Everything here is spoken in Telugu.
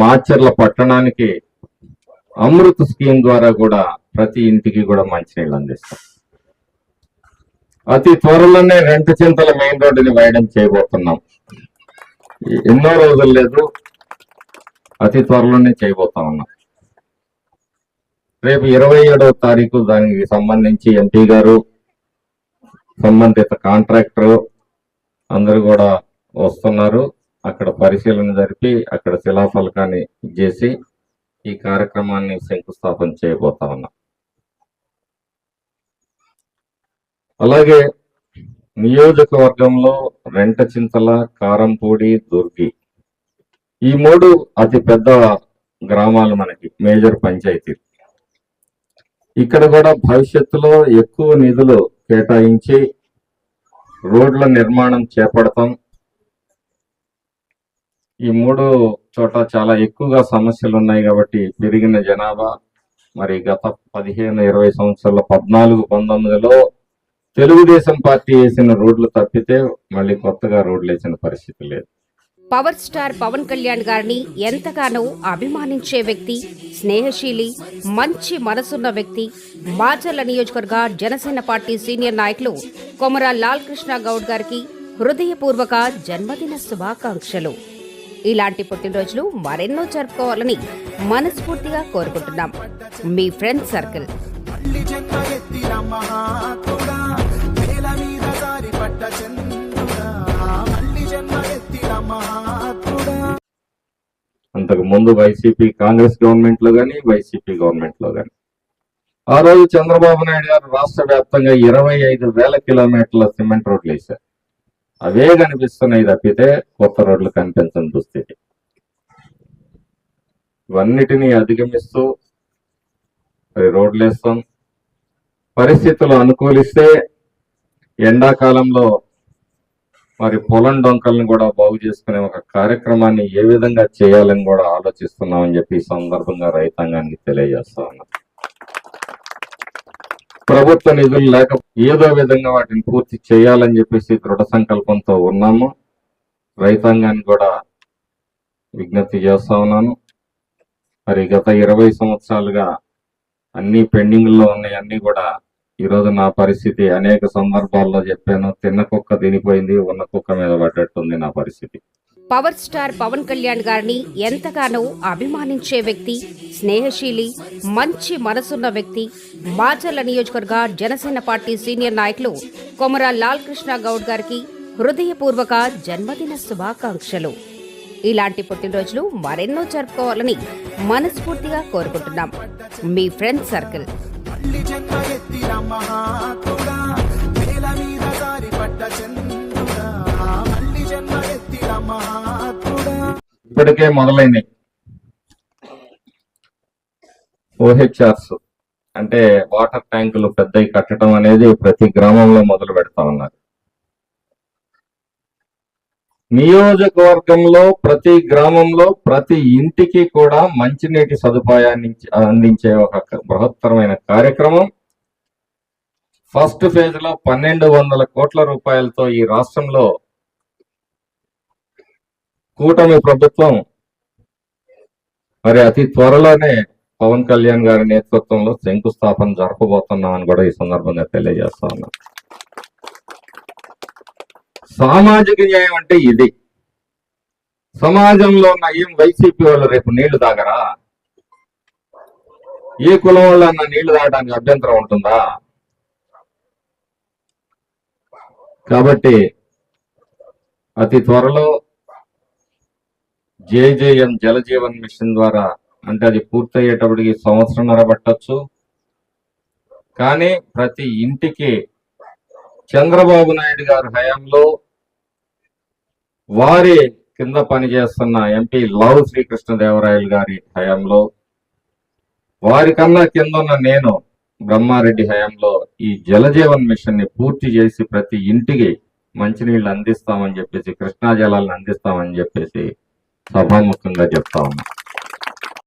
మాచర్ల పట్టణానికి అమృత్ స్కీమ్ ద్వారా కూడా ప్రతి ఇంటికి కూడా మంచినీళ్ళు అందిస్తాం. అతి త్వరలోనే రెంట చింతల మెయిన్ రోడ్డుని వేయడం చేయబోతున్నాం. ఎన్నో రోజులు లేదు అతి త్వరలోనే చేయబోతా ఉన్నాం. రేపు ఇరవై ఏడవ తారీఖు దానికి సంబంధించి ఎంపీ గారు సంబంధిత కాంట్రాక్టర్ అందరూ కూడా వస్తున్నారు. అక్కడ పరిశీలన జరిపి అక్కడ శిలాఫలకాన్ని చేసి ఈ కార్యక్రమాన్ని శంకుస్థాపన చేయబోతా ఉన్నాం. అలాగే నియోజకవర్గంలో రెంటచింతల కారంపూడి దుర్గి ఈ మూడు అతి పెద్ద గ్రామాలు మనకి మేజర్ పంచాయతీ ఇక్కడ కూడా భవిష్యత్తులో ఎక్కువ నిధులు కేటాయించి రోడ్ల నిర్మాణం చేపడతాం. ఈ మూడు చోట చాలా ఎక్కువగా సమస్యలు ఉన్నాయి కాబట్టి పెరిగిన జనాభా మరి గత పదిహేను ఇరవై సంవత్సరాల పద్నాలుగు పంతొమ్మిదిలో తెలుగుదేశం పార్టీ వేసిన రోడ్లు తప్పితే మళ్ళీ కొత్తగా రోడ్లు వేసిన పరిస్థితి లేదు. పవర్ స్టార్ పవన్ కళ్యాణ్ గారిని ఎంతగానో అభిమానించే వ్యక్తి స్నేహశీలి మంచి మనసున్న వ్యక్తి మాచర్ల నియోజకవర్గ జనసేన పార్టీ సీనియర్ నాయకులు కొమర లాల్ కృష్ణ గౌడ్ గారికి హృదయపూర్వక జన్మదిన శుభాకాంక్షలు. ఇలాంటి పుట్టినరోజులు మరెన్నో జరుపుకోవాలని మనస్ఫూర్తిగా కోరుకుంటున్నాం. మీ ఫ్రెండ్ సర్కిల్. అంతకు ముందు వైసీపీ కాంగ్రెస్ గవర్నమెంట్లో గాని వైసీపీ గవర్నమెంట్లో గాని. ఆ రోజు చంద్రబాబు నాయుడు గారు రాష్ట్ర వ్యాప్తంగా ఇరవై ఐదు వేల కిలోమీటర్ల సిమెంట్ రోడ్లు వేశారు. అవే కనిపిస్తున్నాయి తప్పితే కొత్త రోడ్లు కనిపించని దుస్థితి ఇవన్నిటినీ అధిగమిస్తూ మరి రోడ్లు వేస్తాం పరిస్థితులు అనుకూలిస్తే ఎండాకాలంలో మరి పొలం డొంకల్ని కూడా బాగు చేసుకునే ఒక కార్యక్రమాన్ని ఏ విధంగా చేయాలని కూడా ఆలోచిస్తున్నామని చెప్పి ఈ సందర్భంగా రైతాంగానికి తెలియజేస్తా ఉన్నాం. ప్రభుత్వ నిధులు లేక ఏదో విధంగా వాటిని పూర్తి చేయాలని చెప్పేసి దృఢ సంకల్పంతో ఉన్నాము. రైతాంగాన్ని కూడా విజ్ఞప్తి చేస్తా ఉన్నాను. మరి గత ఇరవై సంవత్సరాలుగా అన్ని పెండింగ్లో ఉన్నాయన్నీ ఉన్నాయి అన్ని కూడా ఈరోజు నా పరిస్థితి అనేక సందర్భాల్లో చెప్పాను. తిన్న కుక్క తినిపోయింది ఉన్న కుక్క మీద పడ్డట్టుంది నా పరిస్థితి. పవర్ స్టార్ పవన్ కళ్యాణ్ గారిని ఎంతగానో అభిమానించే వ్యక్తి స్నేహశీలి మంచి మనసున్న వ్యక్తి మాచర్ల నియోజకవర్గ జనసేన పార్టీ సీనియర్ నాయకులు కొమరా లాల్ కృష్ణ గౌడ్ గారికి హృదయపూర్వక జన్మదిన శుభాకాంక్షలు. ఇలాంటి పుట్టినరోజులు మరెన్నో జరుపుకోవాలని మనస్ఫూర్తిగా కోరుకుంటున్నాం. మీ ఫ్రెండ్ సర్కిల్. ఇప్పటికే మొదలైనవి. ఓహెచ్ఆర్స్ అంటే వాటర్ ట్యాంకులు పెద్దవి కట్టడం అనేది ప్రతి గ్రామంలో మొదలు పెడతా ఉన్నారు. నియోజకవర్గంలో ప్రతి గ్రామంలో ప్రతి ఇంటికి కూడా మంచినీటి సదుపాయాన్ని అందించే ఒక బృహత్తరమైన కార్యక్రమం. ఫస్ట్ ఫేజ్లో పన్నెండు వందల కోట్ల రూపాయలతో ఈ రాష్ట్రంలో కూటమి ప్రభుత్వం మరి అతి త్వరలోనే పవన్ కళ్యాణ్ గారి నేతృత్వంలో శంకుస్థాపన జరపబోతున్నామని కూడా ఈ సందర్భంగా తెలియజేస్తా ఉన్నా. సామాజిక న్యాయం అంటే ఇది. సమాజంలో ఉన్న ఏం వైసీపీ వాళ్ళు రేపు నీళ్ళు తాగరా? ఏ కులం వాళ్ళు అన్న నీళ్ళు తాగడానికి అభ్యంతరం ఉంటుందా? కాబట్టి అతి త్వరలో జేజేఎం జలజీవన్ మిషన్ ద్వారా అంటే అది పూర్తయ్యేటప్పటికి సంవత్సరంన్నర పట్టచ్చు. కానీ ప్రతి ఇంటికి చంద్రబాబు నాయుడు గారి హయాంలో వారి కింద పనిచేస్తున్న ఎంపీ లావు శ్రీకృష్ణదేవరాయలు గారి హయాంలో వారికన్నా కింద ఉన్న నేను బ్రహ్మారెడ్డి హయాంలో ఈ జలజీవన్ మిషన్ని పూర్తి చేసి ప్రతి ఇంటికి మంచినీళ్ళు అందిస్తామని చెప్పేసి కృష్ణా జలాలను అందిస్తామని చెప్పేసి సభాముఖంగా చెప్తా ఉన్నా.